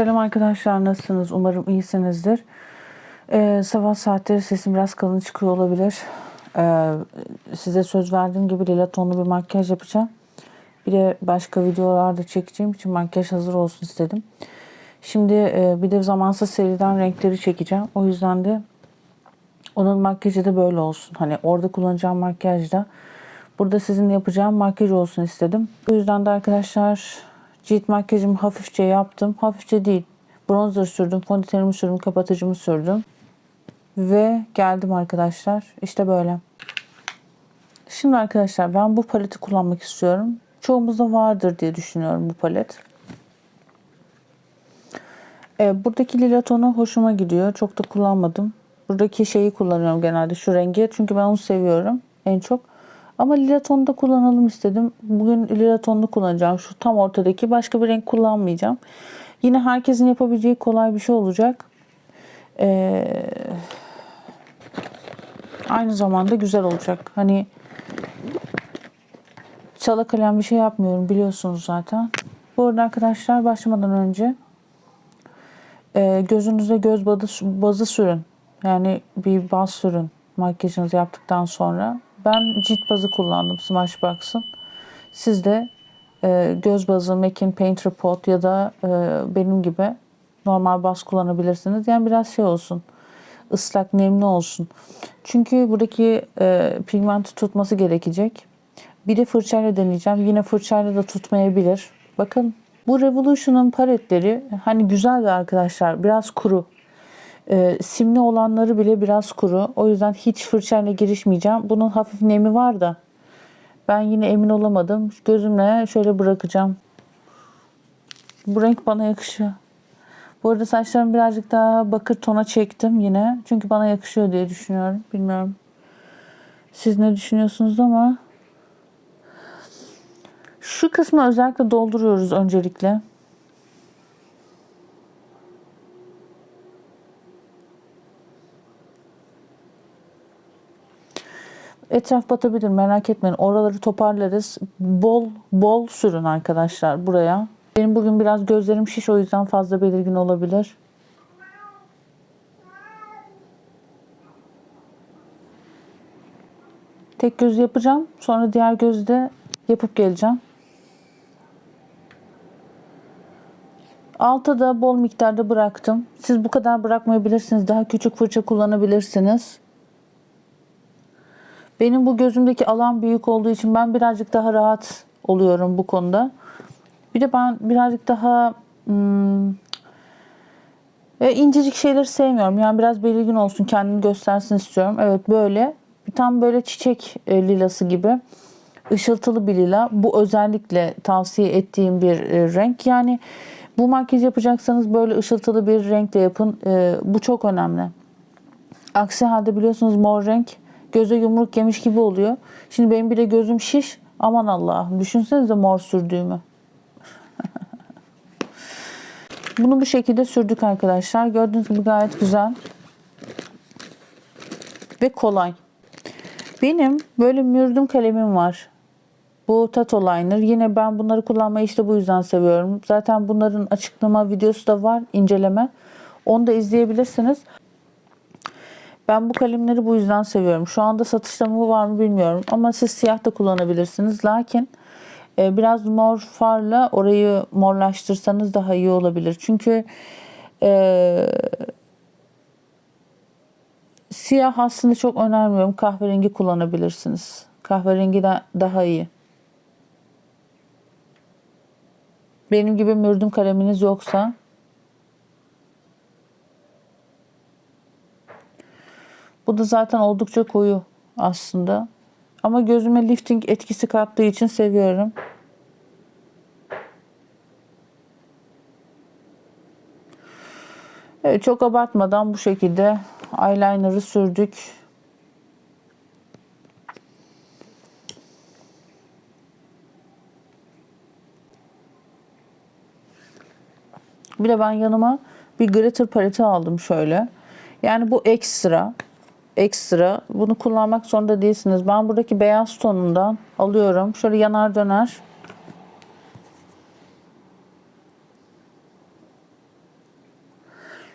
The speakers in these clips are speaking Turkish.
Selam arkadaşlar nasılsınız? Umarım iyisinizdir. Ee, sabah saatleri sesim biraz kalın çıkıyor olabilir. Ee, size söz verdiğim gibi lila tonlu bir makyaj yapacağım. Bir de başka videolarda çekeceğim için makyaj hazır olsun istedim. Şimdi e, bir de zamansız seriden renkleri çekeceğim. O yüzden de onun makyajı da böyle olsun. Hani orada kullanacağım makyajda burada sizin yapacağım makyaj olsun istedim. Bu yüzden de arkadaşlar cilt makyajımı hafifçe yaptım. Hafifçe değil. Bronzer sürdüm, fondötenimi sürdüm, kapatıcımı sürdüm. Ve geldim arkadaşlar. İşte böyle. Şimdi arkadaşlar ben bu paleti kullanmak istiyorum. Çoğumuzda vardır diye düşünüyorum bu palet. Ee, buradaki lila tonu hoşuma gidiyor. Çok da kullanmadım. Buradaki şeyi kullanıyorum genelde şu rengi. Çünkü ben onu seviyorum en çok. Ama lila tonu da kullanalım istedim. Bugün lila kullanacağım. Şu tam ortadaki. Başka bir renk kullanmayacağım. Yine herkesin yapabileceği kolay bir şey olacak. Ee, aynı zamanda güzel olacak. Hani çala kalem bir şey yapmıyorum biliyorsunuz zaten. Bu arada arkadaşlar başlamadan önce e, gözünüze göz bazı, bazı sürün. Yani bir baz sürün makyajınızı yaptıktan sonra. Ben cilt bazı kullandım Smashbox'ın. Siz de e, göz bazı Mac'in Painter Pot ya da e, benim gibi normal baz kullanabilirsiniz. Yani biraz şey olsun. ıslak, nemli olsun. Çünkü buradaki e, pigmenti tutması gerekecek. Bir de fırçayla deneyeceğim. Yine fırçayla da tutmayabilir. Bakın bu Revolution'un paletleri hani güzel de arkadaşlar biraz kuru. E, simli olanları bile biraz kuru. O yüzden hiç fırçayla girişmeyeceğim. Bunun hafif nemi var da ben yine emin olamadım. Gözümle şöyle bırakacağım. Bu renk bana yakışıyor. Bu arada saçlarımı birazcık daha bakır tona çektim yine. Çünkü bana yakışıyor diye düşünüyorum. Bilmiyorum. Siz ne düşünüyorsunuz ama şu kısmı özellikle dolduruyoruz öncelikle. Etraf batabilir merak etmeyin. Oraları toparlarız. Bol bol sürün arkadaşlar buraya. Benim bugün biraz gözlerim şiş o yüzden fazla belirgin olabilir. Tek göz yapacağım. Sonra diğer gözde yapıp geleceğim. Alta da bol miktarda bıraktım. Siz bu kadar bırakmayabilirsiniz. Daha küçük fırça kullanabilirsiniz. Benim bu gözümdeki alan büyük olduğu için ben birazcık daha rahat oluyorum bu konuda. Bir de ben birazcık daha hmm, e, incecik şeyleri sevmiyorum. Yani biraz belirgin olsun, kendini göstersin istiyorum. Evet böyle. Tam böyle çiçek e, lilası gibi. ışıltılı bir lila. Bu özellikle tavsiye ettiğim bir e, renk. Yani bu makyaj yapacaksanız böyle ışıltılı bir renkle yapın. E, bu çok önemli. Aksi halde biliyorsunuz mor renk göze yumruk yemiş gibi oluyor. Şimdi benim bir de gözüm şiş. Aman Allah'ım düşünsenize mor sürdüğümü. Bunu bu şekilde sürdük arkadaşlar. Gördüğünüz gibi gayet güzel. Ve kolay. Benim böyle mürdüm kalemim var. Bu Tato Liner. Yine ben bunları kullanmayı işte bu yüzden seviyorum. Zaten bunların açıklama videosu da var. inceleme. Onu da izleyebilirsiniz. Ben bu kalemleri bu yüzden seviyorum. Şu anda satışta mı var mı bilmiyorum. Ama siz siyah da kullanabilirsiniz. Lakin e, biraz mor farla orayı morlaştırsanız daha iyi olabilir. Çünkü e, siyah aslında çok önermiyorum. Kahverengi kullanabilirsiniz. Kahverengi de daha iyi. Benim gibi mürdüm kaleminiz yoksa Bu da zaten oldukça koyu aslında. Ama gözüme lifting etkisi kattığı için seviyorum. Evet, çok abartmadan bu şekilde eyeliner'ı sürdük. Bir de ben yanıma bir glitter paleti aldım şöyle. Yani bu ekstra ekstra. Bunu kullanmak zorunda değilsiniz. Ben buradaki beyaz tonundan alıyorum. Şöyle yanar döner.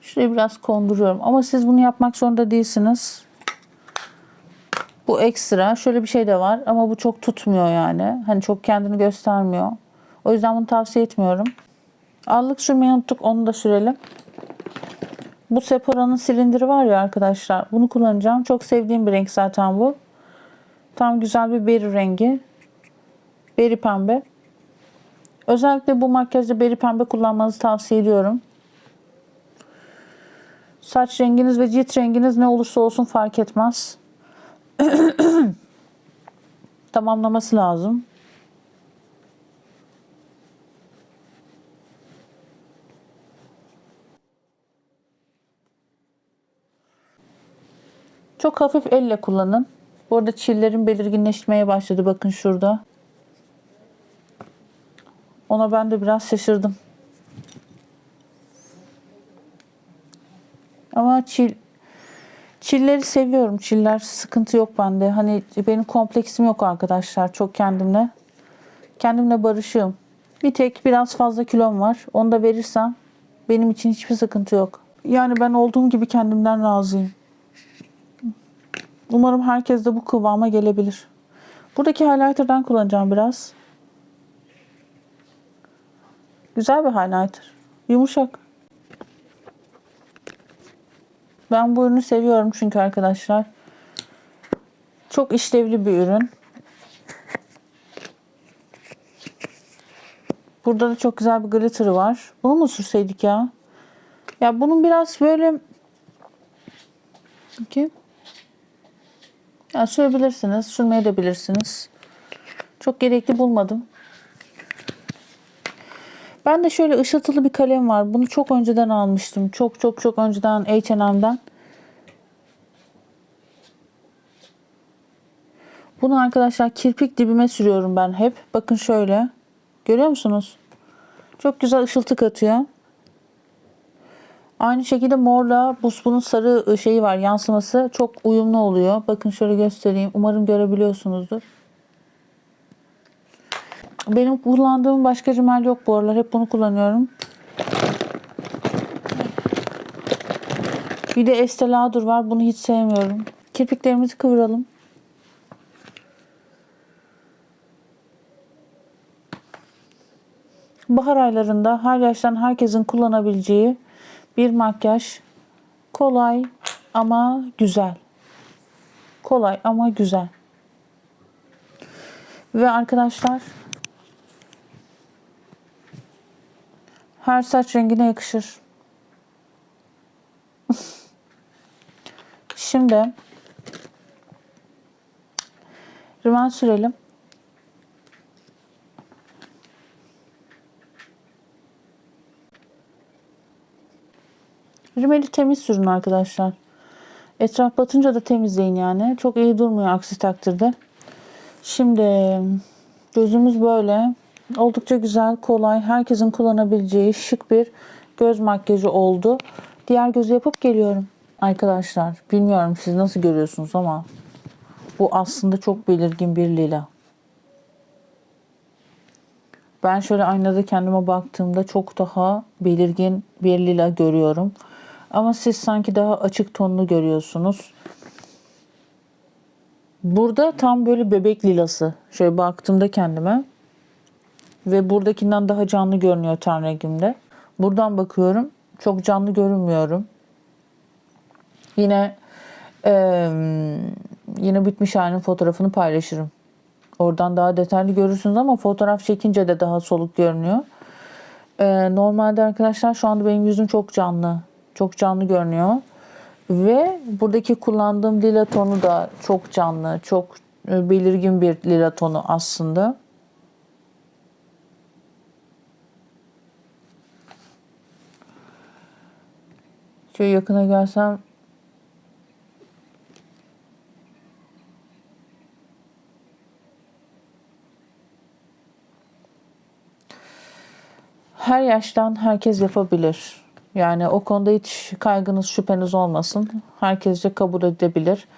Şurayı biraz konduruyorum. Ama siz bunu yapmak zorunda değilsiniz. Bu ekstra. Şöyle bir şey de var ama bu çok tutmuyor yani. Hani çok kendini göstermiyor. O yüzden bunu tavsiye etmiyorum. Allık sürmeyi unuttuk. Onu da sürelim. Bu Sephora'nın silindiri var ya arkadaşlar. Bunu kullanacağım. Çok sevdiğim bir renk zaten bu. Tam güzel bir beri rengi. Beri pembe. Özellikle bu makyajda beri pembe kullanmanızı tavsiye ediyorum. Saç renginiz ve cilt renginiz ne olursa olsun fark etmez. Tamamlaması lazım. Çok hafif elle kullanın. Bu arada çillerin belirginleşmeye başladı. Bakın şurada. Ona ben de biraz şaşırdım. Ama çil çilleri seviyorum. Çiller sıkıntı yok bende. Hani benim kompleksim yok arkadaşlar. Çok kendimle. Kendimle barışığım. Bir tek biraz fazla kilom var. Onu da verirsem benim için hiçbir sıkıntı yok. Yani ben olduğum gibi kendimden razıyım. Umarım herkes de bu kıvama gelebilir. Buradaki highlighter'dan kullanacağım biraz. Güzel bir highlighter. Yumuşak. Ben bu ürünü seviyorum çünkü arkadaşlar. Çok işlevli bir ürün. Burada da çok güzel bir glitter var. Bunu mu sürseydik ya? Ya bunun biraz böyle Bakayım. Ya sürebilirsiniz. Sürmeye de bilirsiniz. Çok gerekli bulmadım. Ben de şöyle ışıltılı bir kalem var. Bunu çok önceden almıştım. Çok çok çok önceden H&M'den. Bunu arkadaşlar kirpik dibime sürüyorum ben hep. Bakın şöyle. Görüyor musunuz? Çok güzel ışıltı katıyor. Aynı şekilde morla bu sarı şeyi var yansıması çok uyumlu oluyor. Bakın şöyle göstereyim. Umarım görebiliyorsunuzdur. Benim kullandığım başka rimel yok bu aralar. Hep bunu kullanıyorum. Bir de Estee Lauder var. Bunu hiç sevmiyorum. Kirpiklerimizi kıvıralım. Bahar aylarında her yaştan herkesin kullanabileceği bir makyaj. Kolay ama güzel. Kolay ama güzel. Ve arkadaşlar her saç rengine yakışır. Şimdi rimel sürelim. Rimeli temiz sürün arkadaşlar. Etraf batınca da temizleyin yani. Çok iyi durmuyor aksi takdirde. Şimdi gözümüz böyle. Oldukça güzel, kolay, herkesin kullanabileceği şık bir göz makyajı oldu. Diğer gözü yapıp geliyorum arkadaşlar. Bilmiyorum siz nasıl görüyorsunuz ama bu aslında çok belirgin bir lila. Ben şöyle aynada kendime baktığımda çok daha belirgin bir lila görüyorum. Ama siz sanki daha açık tonlu görüyorsunuz. Burada tam böyle bebek lilası. Şöyle baktığımda kendime. Ve buradakinden daha canlı görünüyor ten rengimde. Buradan bakıyorum. Çok canlı görünmüyorum. Yine e, yine bitmiş halinin fotoğrafını paylaşırım. Oradan daha detaylı görürsünüz ama fotoğraf çekince de daha soluk görünüyor. E, normalde arkadaşlar şu anda benim yüzüm çok canlı. Çok canlı görünüyor. Ve buradaki kullandığım lila tonu da çok canlı, çok belirgin bir lila tonu aslında. Şöyle yakına gelsem her yaştan herkes yapabilir. Yani o konuda hiç kaygınız, şüpheniz olmasın. Herkesce kabul edebilir.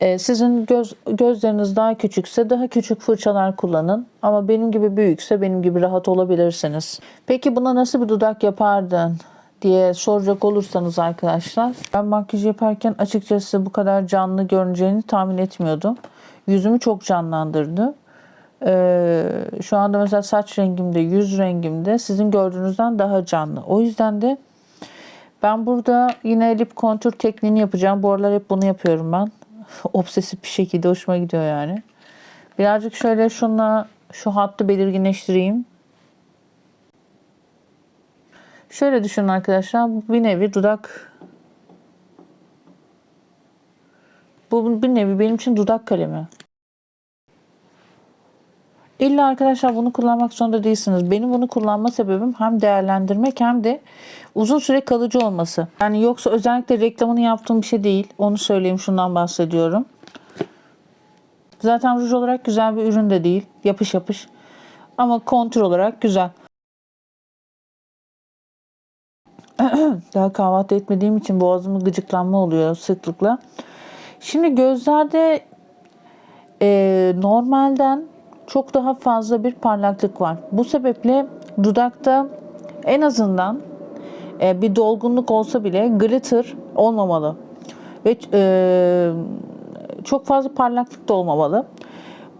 Ee, sizin göz, gözleriniz daha küçükse daha küçük fırçalar kullanın. Ama benim gibi büyükse benim gibi rahat olabilirsiniz. Peki buna nasıl bir dudak yapardın diye soracak olursanız arkadaşlar ben makyaj yaparken açıkçası bu kadar canlı görüneceğini tahmin etmiyordum. Yüzümü çok canlandırdı. Ee, şu anda mesela saç rengimde, yüz rengimde sizin gördüğünüzden daha canlı. O yüzden de ben burada yine lip kontür tekniğini yapacağım. Bu aralar hep bunu yapıyorum ben. Obsesif bir şekilde hoşuma gidiyor yani. Birazcık şöyle şunla şu hattı belirginleştireyim. Şöyle düşünün arkadaşlar. Bu bir nevi dudak bu bir nevi benim için dudak kalemi. İlla arkadaşlar bunu kullanmak zorunda değilsiniz. Benim bunu kullanma sebebim hem değerlendirmek hem de uzun süre kalıcı olması. Yani yoksa özellikle reklamını yaptığım bir şey değil. Onu söyleyeyim şundan bahsediyorum. Zaten ruj olarak güzel bir ürün de değil. Yapış yapış. Ama kontür olarak güzel. Daha kahvaltı etmediğim için boğazımı gıcıklanma oluyor sıklıkla. Şimdi gözlerde e, normalden çok daha fazla bir parlaklık var. Bu sebeple dudakta en azından e, bir dolgunluk olsa bile glitter olmamalı. Ve e, çok fazla parlaklık da olmamalı.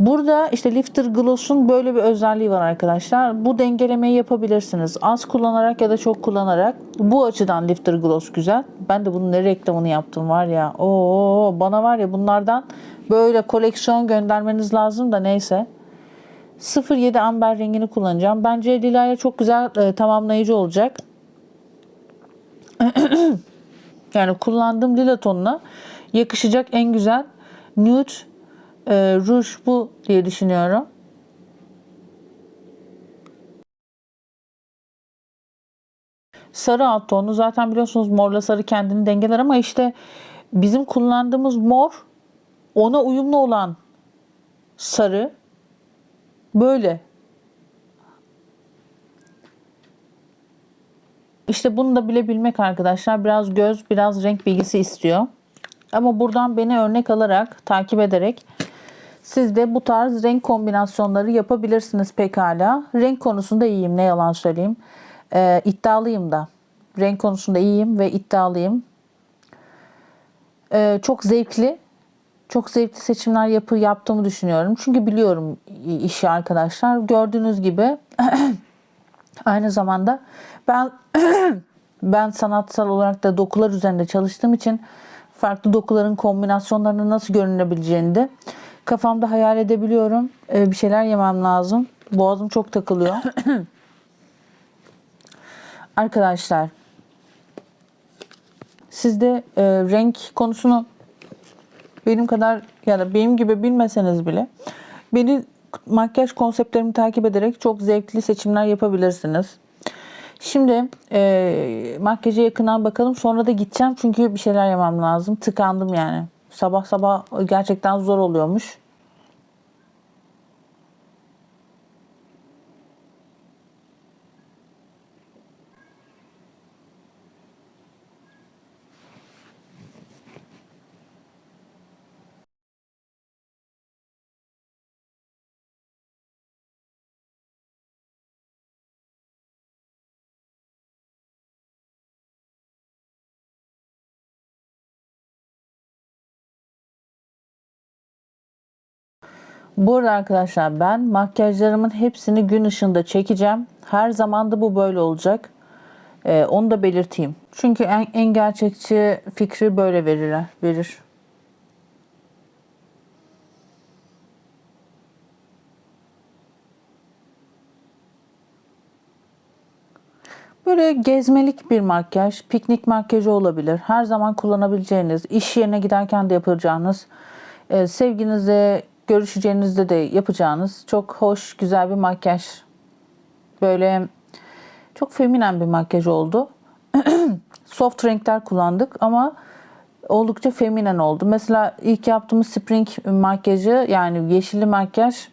Burada işte Lifter Gloss'un böyle bir özelliği var arkadaşlar. Bu dengelemeyi yapabilirsiniz. Az kullanarak ya da çok kullanarak. Bu açıdan Lifter Gloss güzel. Ben de bunun ne reklamını yaptım var ya. Oo bana var ya bunlardan böyle koleksiyon göndermeniz lazım da neyse. 07 amber rengini kullanacağım. Bence lilaya çok güzel e, tamamlayıcı olacak. yani kullandığım lila tonuna yakışacak en güzel nude e, ruj bu diye düşünüyorum. Sarı alt tonu zaten biliyorsunuz morla sarı kendini dengeler ama işte bizim kullandığımız mor ona uyumlu olan sarı böyle. İşte bunu da bilebilmek arkadaşlar biraz göz biraz renk bilgisi istiyor. Ama buradan beni örnek alarak takip ederek siz de bu tarz renk kombinasyonları yapabilirsiniz pekala. Renk konusunda iyiyim ne yalan söyleyeyim. Ee, iddialıyım da. Renk konusunda iyiyim ve iddialıyım. Ee, çok zevkli. Çok zevkli seçimler yapı yaptığımı düşünüyorum. Çünkü biliyorum işi arkadaşlar. Gördüğünüz gibi aynı zamanda ben ben sanatsal olarak da dokular üzerinde çalıştığım için farklı dokuların kombinasyonlarının nasıl görünebileceğini de kafamda hayal edebiliyorum. Ee, bir şeyler yemem lazım. Boğazım çok takılıyor. Arkadaşlar siz de e, renk konusunu benim kadar ya da benim gibi bilmeseniz bile beni makyaj konseptlerimi takip ederek çok zevkli seçimler yapabilirsiniz. Şimdi e, makyaja yakından bakalım. Sonra da gideceğim çünkü bir şeyler yemem lazım. Tıkandım yani. Sabah sabah gerçekten zor oluyormuş. Bu arada arkadaşlar ben makyajlarımın hepsini gün ışığında çekeceğim. Her zaman da bu böyle olacak. Ee, onu da belirteyim. Çünkü en, en gerçekçi fikri böyle verir. verir. Böyle gezmelik bir makyaj, piknik makyajı olabilir. Her zaman kullanabileceğiniz, iş yerine giderken de yapacağınız, e, sevginize görüşeceğinizde de yapacağınız çok hoş, güzel bir makyaj. Böyle çok feminen bir makyaj oldu. Soft renkler kullandık ama oldukça feminen oldu. Mesela ilk yaptığımız spring makyajı yani yeşilli makyaj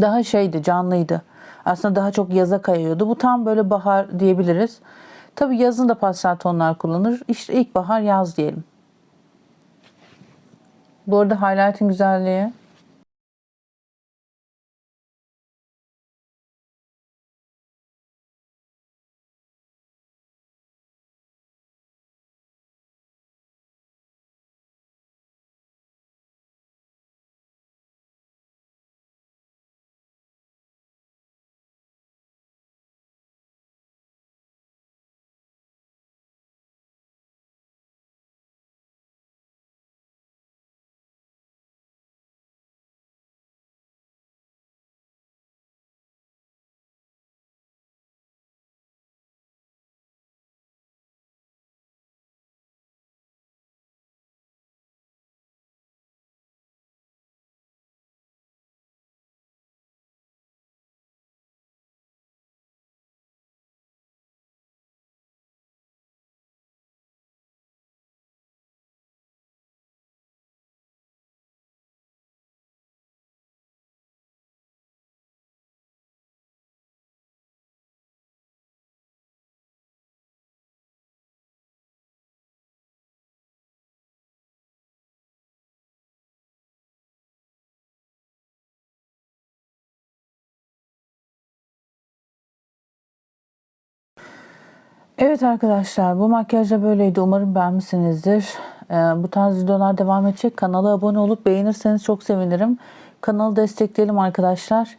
daha şeydi, canlıydı. Aslında daha çok yaza kayıyordu. Bu tam böyle bahar diyebiliriz. Tabii yazın da pastel tonlar kullanır. İşte ilk bahar yaz diyelim. Bu arada highlight'in güzelliği Evet arkadaşlar bu makyaj da böyleydi. Umarım beğenmişsinizdir. Ee, bu tarz videolar devam edecek. Kanala abone olup beğenirseniz çok sevinirim. Kanalı destekleyelim arkadaşlar.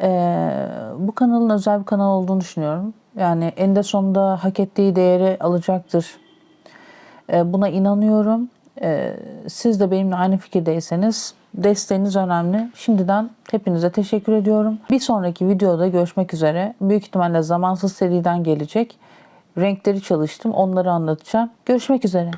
Ee, bu kanalın özel bir kanal olduğunu düşünüyorum. Yani eninde sonunda hak ettiği değeri alacaktır. Ee, buna inanıyorum. Ee, siz de benimle aynı fikirdeyseniz desteğiniz önemli. Şimdiden hepinize teşekkür ediyorum. Bir sonraki videoda görüşmek üzere. Büyük ihtimalle zamansız seriden gelecek. Renkleri çalıştım. Onları anlatacağım. Görüşmek üzere.